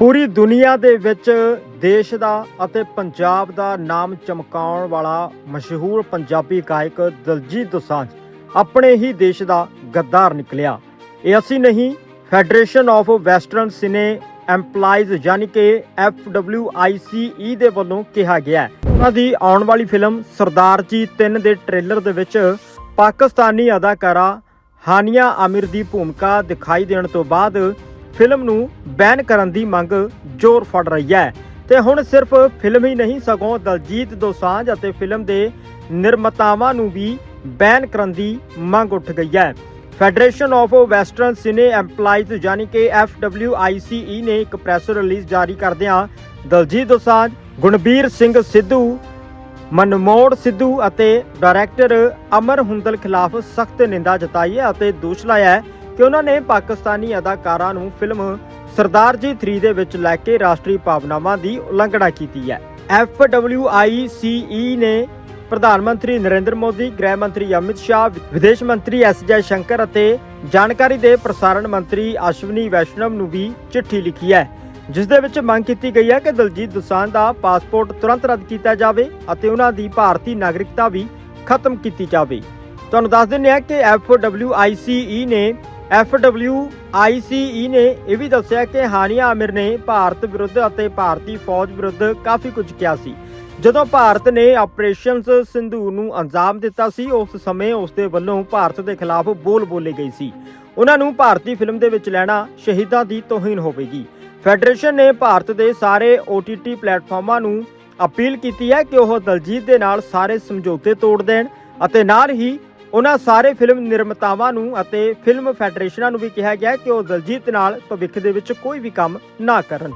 ਪੂਰੀ ਦੁਨੀਆ ਦੇ ਵਿੱਚ ਦੇਸ਼ ਦਾ ਅਤੇ ਪੰਜਾਬ ਦਾ ਨਾਮ ਚਮਕਾਉਣ ਵਾਲਾ ਮਸ਼ਹੂਰ ਪੰਜਾਬੀ ਗਾਇਕ ਦਲਜੀਤ ਦੋਸਾਂਝ ਆਪਣੇ ਹੀ ਦੇਸ਼ ਦਾ ਗੱਦਾਰ ਨਿਕਲਿਆ। ਇਹ ਅਸੀਂ ਨਹੀਂ federation of western cine EMPLOYEES ਯਾਨੀ ਕਿ FWICE ਦੇ ਵੱਲੋਂ ਕਿਹਾ ਗਿਆ ਹੈ। ਉਹਨਾਂ ਦੀ ਆਉਣ ਵਾਲੀ ਫਿਲਮ ਸਰਦਾਰ ਜੀ 3 ਦੇ ਟ੍ਰੇਲਰ ਦੇ ਵਿੱਚ ਪਾਕਿਸਤਾਨੀ ਅਦਾਕਾਰਾ ਹਾਨੀਆ ਆਮਿਰ ਦੀ ਭੂਮਿਕਾ ਦਿਖਾਈ ਦੇਣ ਤੋਂ ਬਾਅਦ ਫਿਲਮ ਨੂੰ ਬੈਨ ਕਰਨ ਦੀ ਮੰਗ ਜ਼ੋਰ ਫੜ ਰਹੀ ਹੈ। ਤੇ ਹੁਣ ਸਿਰਫ ਫਿਲਮ ਹੀ ਨਹੀਂ, ਸਗੋਂ ਦਲਜੀਤ ਦੋਸਾਂਝ ਅਤੇ ਫਿਲਮ ਦੇ ਨਿਰਮਾਤਾਵਾਂ ਨੂੰ ਵੀ ਬੈਨ ਕਰਨ ਦੀ ਮੰਗ ਉੱਠ ਗਈ ਹੈ। Federation of western cine EMPLOYEES ਯਾਨੀ ਕਿ FWICE ਨੇ ਇੱਕ ਪ੍ਰੈਸ ਰਿਲੀਜ਼ ਜਾਰੀ ਕਰਦਿਆਂ ਦਲਜੀਤ ਦੋਸਾਂਝ, ਗੁਣਬੀਰ ਸਿੰਘ ਸਿੱਧੂ ਮਨਮੋੜ ਸਿੱਧੂ ਅਤੇ ਡਾਇਰੈਕਟਰ ਅਮਰ ਹੁੰਦਲ ਖਿਲਾਫ ਸਖਤ ਨਿੰਦਾ ਜਤਾਈ ਹੈ ਅਤੇ ਦੋਸ਼ ਲਾਇਆ ਹੈ ਕਿ ਉਹਨਾਂ ਨੇ ਪਾਕਿਸਤਾਨੀ ਅਦਾਕਾਰਾਂ ਨੂੰ ਫਿਲਮ ਸਰਦਾਰ ਜੀ 3 ਦੇ ਵਿੱਚ ਲੈ ਕੇ ਰਾਸ਼ਟਰੀ ਭਾਵਨਾਵਾਂ ਦੀ ਉਲੰਘਣਾ ਕੀਤੀ ਹੈ। FWICE ਨੇ ਪ੍ਰਧਾਨ ਮੰਤਰੀ ਨਰਿੰਦਰ ਮੋਦੀ, ਗ੍ਰਹਿ ਮੰਤਰੀ ਅਮਿਤ ਸ਼ਾਹ ਵਿਦੇਸ਼ ਮੰਤਰੀ ਐਸ ਜੈ ਸ਼ੰਕਰ ਅਤੇ ਜਾਣਕਾਰੀ ਦੇ ਪ੍ਰਸਾਰਣ ਮੰਤਰੀ ਅਸ਼ਵਨੀ ਵੈਸ਼ਨਵ ਨੂੰ ਵੀ ਚਿੱਠੀ ਲਿਖੀ ਹੈ। ਜਿਸ ਦੇ ਵਿੱਚ ਮੰਗ ਕੀਤੀ ਗਈ ਹੈ ਕਿ ਦਲਜੀਤ ਦੋਸਾਂਝ ਦਾ ਪਾਸਪੋਰਟ ਤੁਰੰਤ ਰੱਦ ਕੀਤਾ ਜਾਵੇ ਅਤੇ ਉਹਨਾਂ ਦੀ ਭਾਰਤੀ ਨਾਗਰਿਕਤਾ ਵੀ ਖਤਮ ਕੀਤੀ ਜਾਵੇ। ਤੁਹਾਨੂੰ ਦੱਸ ਦਿੰਦੇ ਹਾਂ ਕਿ FWICE ਨੇ FWICE ਨੇ ਇਹ ਵੀ ਦੱਸਿਆ ਕਿ ਹਾਨੀਆ ਆਮਿਰ ਨੇ ਭਾਰਤ ਵਿਰੁੱਧ ਅਤੇ ਭਾਰਤੀ ਫੌਜ ਵਿਰੁੱਧ ਕਾਫੀ ਕੁਝ ਕਿਹਾ ਸੀ। ਜਦੋਂ ਭਾਰਤ ਨੇ ਆਪਰੇਸ਼ਨਸ ਸਿੰਧੂ ਨੂੰ ਅੰਜਾਮ ਦਿੱਤਾ ਸੀ, ਉਸ ਸਮੇਂ ਉਸ ਦੇ ਵੱਲੋਂ ਭਾਰਤ ਦੇ ਖਿਲਾਫ ਬੋਲ ਬੋਲੇ ਗਈ ਸੀ। ਉਹਨਾਂ ਨੂੰ ਭਾਰਤੀ ਫਿਲਮ ਦੇ ਵਿੱਚ ਲੈਣਾ ਸ਼ਹੀਦਾਂ ਦੀ ਤੋਹੀਨ ਹੋਵੇਗੀ। ਫੈਡਰੇਸ਼ਨ ਨੇ ਭਾਰਤ ਦੇ ਸਾਰੇ OTT ਪਲੇਟਫਾਰਮਾਂ ਨੂੰ ਅਪੀਲ ਕੀਤੀ ਹੈ ਕਿ ਉਹ ਦਲਜੀਤ ਦੇ ਨਾਲ ਸਾਰੇ ਸਮਝੌਤੇ ਤੋੜ ਦੇਣ ਅਤੇ ਨਾਲ ਹੀ ਉਹਨਾਂ ਸਾਰੇ ਫਿਲਮ ਨਿਰਮਾਤਾਵਾਂ ਨੂੰ ਅਤੇ ਫਿਲਮ ਫੈਡਰੇਸ਼ਨਾਂ ਨੂੰ ਵੀ ਕਿਹਾ ਗਿਆ ਕਿ ਉਹ ਦਲਜੀਤ ਨਾਲ ਭਵਿੱਖ ਦੇ ਵਿੱਚ ਕੋਈ ਵੀ ਕੰਮ ਨਾ ਕਰਨ।